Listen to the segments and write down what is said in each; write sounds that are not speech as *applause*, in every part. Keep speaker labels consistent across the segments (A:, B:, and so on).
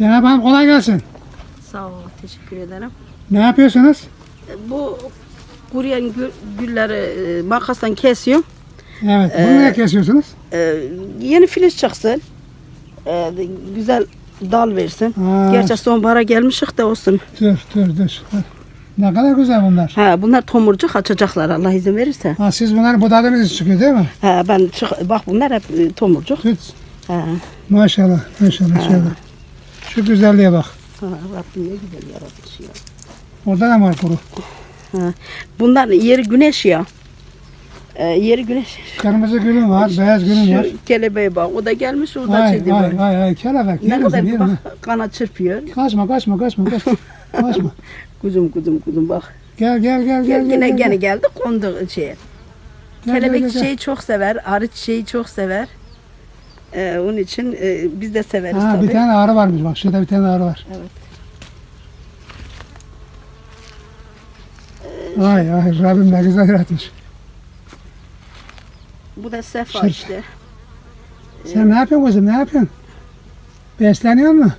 A: Zeynep Hanım kolay gelsin.
B: Sağ ol, teşekkür ederim.
A: Ne yapıyorsunuz?
B: Bu kuruyan gül- gülleri e, makasla kesiyorum.
A: Evet. Bunu ne kesiyorsunuz?
B: E, yeni filiz çıksın. E, güzel dal versin.
A: Ha.
B: Gerçi sonbahara gelmişik de olsun.
A: Dur dur dur. dur. Ne kadar güzel bunlar.
B: Ha, bunlar tomurcuk açacaklar Allah izin verirse.
A: Ha, siz bunları budadığınız için çıkıyor değil mi?
B: Ha, ben çık- bak bunlar hep e, tomurcuk.
A: Tut.
B: Ha,
A: Maşallah. Maşallah. Şöyle. Şu güzelliğe bak.
B: ha, Rabbim ne güzel yaratmış ya.
A: Orada da var kuru.
B: Ha. Bunlar yeri güneş ya. E, yeri güneş.
A: Kırmızı gülüm var. Beyaz gülüm var.
B: Şu kelebeğe bak. O da gelmiş o da
A: Ay
B: şey diyor.
A: ay ay ay. Kelebek.
B: Ne kadar bak kana çırpıyor.
A: Kaçma kaçma kaçma kaçma. *laughs* kaçma.
B: Kuzum kuzum kuzum bak.
A: Gel gel gel gel.
B: Gel,
A: gel,
B: yine
A: gel, gel.
B: geldi kondu şeye.
A: Gel, gel,
B: Kelebek
A: gel, gel.
B: çiçeği çok sever, arı çiçeği çok sever. Ee, onun için e, biz de severiz
A: Ha,
B: tabii.
A: bir tane arı varmış bak. Şurada bir tane arı var.
B: Evet.
A: Ay ay Rabbim ne güzel yaratmış.
B: Bu da sefa
A: Şey-
B: işte.
A: Sen ne yapıyorsun kızım? Ne yapıyorsun? Besleniyor mu?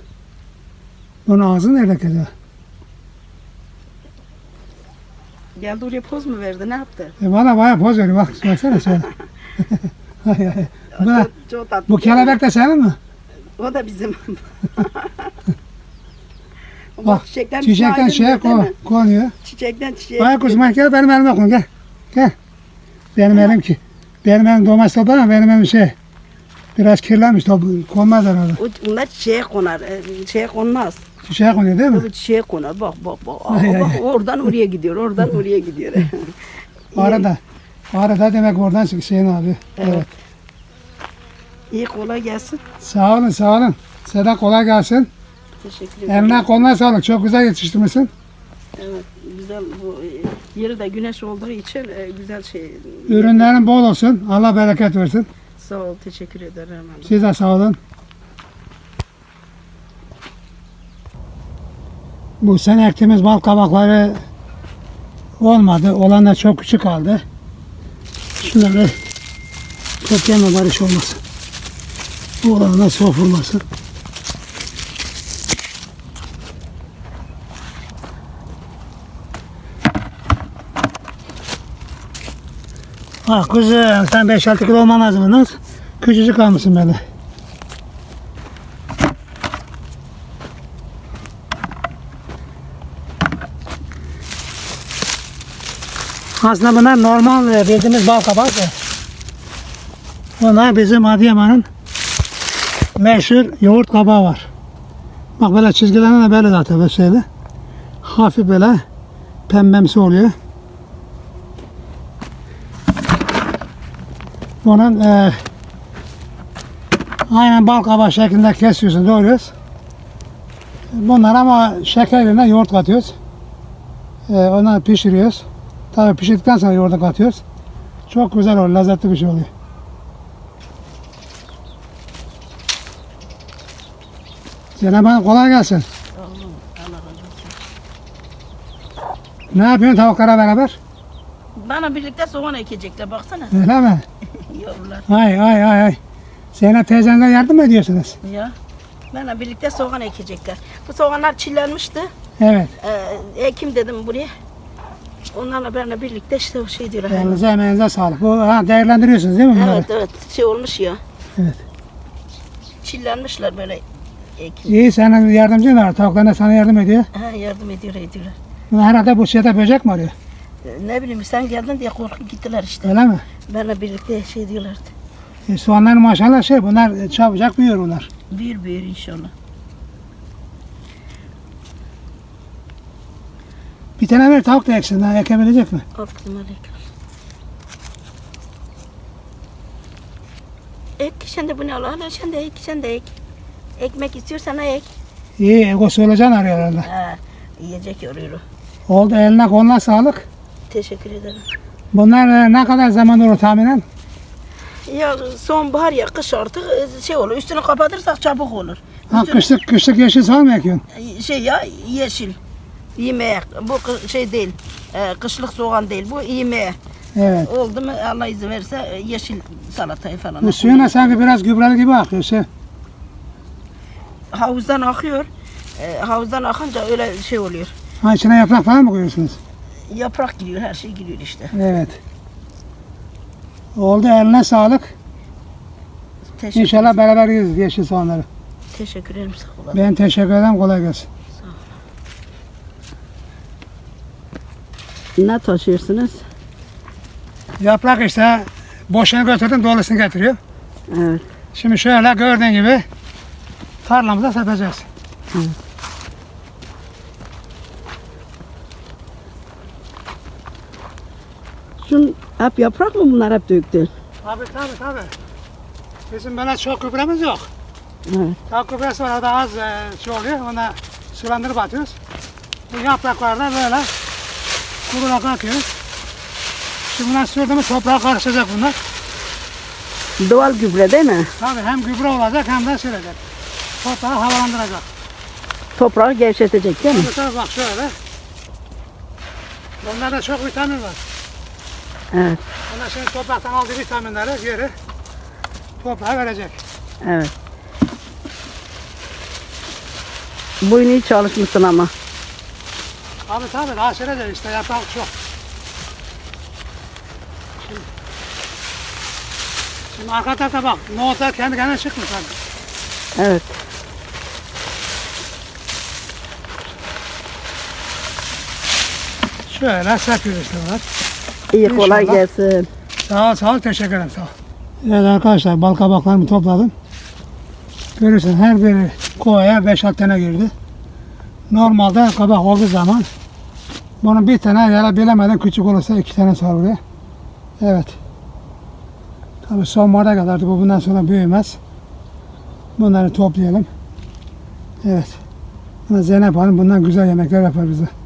A: Bunun ağzı nerede kedi?
B: Geldi oraya poz mu verdi, ne yaptı?
A: E bana bayağı poz veriyor. Bak baksana şöyle. *laughs* ay, ay. Bu,
B: Çok, çok tatlı.
A: bu kelebek de senin mi?
B: O da bizim. *laughs*
A: Bak,
B: çiçekten
A: Çiçekten şeye ko konuyor.
B: Çiçekten çiçeğe.
A: Bayağı kuzum gel benim elime kon gel. Gel. Benim elim ki. Benim elim domates topu ama benim elim şey. Biraz kirlenmiş top konmaz herhalde.
B: O, onlar çiçeğe konar, e, şeye konmaz.
A: Çiçeğe konuyor değil mi?
B: Tabii çiçeğe konar. Bak bak bak.
A: Ay, ay,
B: bak
A: ay.
B: oradan oraya gidiyor, oradan oraya gidiyor. *laughs*
A: Arada. Arada demek oradan çık Hüseyin abi. Evet.
B: Evet. İyi kolay gelsin.
A: Sağ olun sağ olun. Size kolay gelsin.
B: Teşekkür ederim.
A: Eline koluna sağlık. Çok güzel yetiştirmişsin.
B: Evet, güzel bu e, yeri de güneş olduğu için e, güzel şey.
A: Ürünlerin bol olsun. Allah bereket versin.
B: Sağ ol, teşekkür ederim.
A: Siz de sağ olun. Bu sene ektiğimiz bal kabakları olmadı. Olan da çok küçük kaldı. Şunları toplayama barış olmasın. Olanlar soğuk vurmasın. Ah kızım sen 5-6 kilo olman lazım. Nasıl? Küçücük kalmışsın böyle. Aslında bunlar normal e, bildiğimiz bal kabağı. Bunlar bizim Adıyaman'ın meşhur yoğurt kabağı var. Bak böyle çizgilerine böyle zaten böyle şeyle. Hafif böyle pembemsi oluyor. Bunun e, aynen bal kabağı şeklinde kesiyorsun, doğruyoruz. Bunlar ama şeker yoğurt katıyoruz. E, onları pişiriyoruz. Tabii pişirdikten sonra yoğurda katıyoruz. Çok güzel oluyor, lezzetli bir şey oluyor. Hanım kolay gelsin. Ne yapıyorsun tavuklara beraber?
B: Bana birlikte soğan ekecekler baksana
A: Öyle mi? *laughs*
B: yavrular.
A: Ay ay ay ay. Zeynep teyzenle yardım mı ediyorsunuz?
B: Ya. Bana birlikte soğan ekecekler. Bu soğanlar çillenmişti.
A: Evet.
B: Ee, ekim dedim buraya. Onlarla benimle birlikte işte o şey diyorlar.
A: Elinize emeğinize sağlık. Bu ha, değerlendiriyorsunuz değil mi bunları?
B: Evet evet şey olmuş ya.
A: Evet.
B: Çillenmişler böyle ekim.
A: İyi senin yardımcın var. Tavuklar da sana yardım ediyor.
B: Ha, yardım ediyor ediyorlar.
A: Bu Herhalde bu şeyde böcek mi arıyor?
B: Ee, Ne bileyim sen geldin diye korkup gittiler işte.
A: Öyle mi?
B: Benimle birlikte şey diyorlardı.
A: E, soğanlar maşallah şey bunlar çabucak büyüyor bunlar.
B: Bir bir inşallah.
A: Bir tane ver tavuk da eksin. Ha, ekebilecek mi?
B: Al kızım aleyküm. Ek sen de bunu al. Al sen de ek sen de ek. Ekmek istiyorsan ek.
A: İyi egosu olacağını arıyor herhalde.
B: Ha, yiyecek yoruyor.
A: Oldu eline koluna sağlık.
B: Teşekkür ederim.
A: Bunlar e, ne kadar zaman olur tahminen?
B: Ya sonbahar ya kış artık e, şey olur. Üstünü kapatırsak çabuk olur.
A: Ha,
B: Üstünü-
A: kışlık, kışlık yeşil soğan mı ekiyorsun?
B: şey ya yeşil. Yemeğe. Bu şey değil. e, kışlık soğan değil. Bu yemeğe.
A: Evet.
B: Oldu mu Allah izin verirse e, yeşil salatayı falan.
A: Bu suyuna sanki biraz gübreli gibi akıyor şey.
B: Havuzdan akıyor. E, havuzdan akınca öyle şey oluyor.
A: Ha içine yaprak falan mı koyuyorsunuz?
B: Yaprak giriyor, her şey giriyor işte.
A: Evet. Oldu eline sağlık.
B: Teşekkür,
A: İnşallah beraber yeriz yeşil soğanları.
B: teşekkür ederim sağ olun.
A: Ben teşekkür ederim. Kolay gelsin.
B: Ne taşıyorsunuz?
A: Yaprak işte boşunu götürdüm dolusunu getiriyor.
B: Evet.
A: Şimdi şöyle gördüğün gibi tarlamıza satacağız.
B: Şun hep yaprak mı bunlar hep döktün?
A: Tabii tabii tabii. Bizim böyle çok gübremiz yok.
B: Evet.
A: Tavuk gübresi var o da az e, şey oluyor. Ona sulandırıp atıyoruz. Bu yapraklarda böyle kurulak atıyoruz. Şimdi bunlar sürdüğümüz toprağa karışacak bunlar.
B: Doğal gübre değil mi?
A: Tabii hem gübre olacak hem de sürecek. Toprağı havalandıracak.
B: Toprağı gevşetecek değil mi?
A: Tabii bak şöyle. Bunlarda çok vitamin var.
B: Evet.
A: Bunlar şimdi topraktan aldığı vitaminleri geri toprağa verecek.
B: Evet. Bugün iyi çalışmışsın ama.
A: Abi tabii daha sürecek işte yaprak çok. Şimdi, şimdi arka tarafta bak nohutlar kendi kendine çıkmış abi.
B: Evet.
A: İşte bunlar.
B: İyi kolay gelsin.
A: Sağ ol sağ ol teşekkür ederim sağ ol. Evet arkadaşlar bal kabaklarımı topladım. Görürsün her biri kovaya 5-6 tane girdi. Normalde kabak olduğu zaman bunun bir tane ya da bilemeden küçük olursa iki tane sar buraya. Evet. Tabii sonbahara kadardı bu bundan sonra büyümez. Bunları toplayalım. Evet. Zeynep Hanım bundan güzel yemekler yapar bize.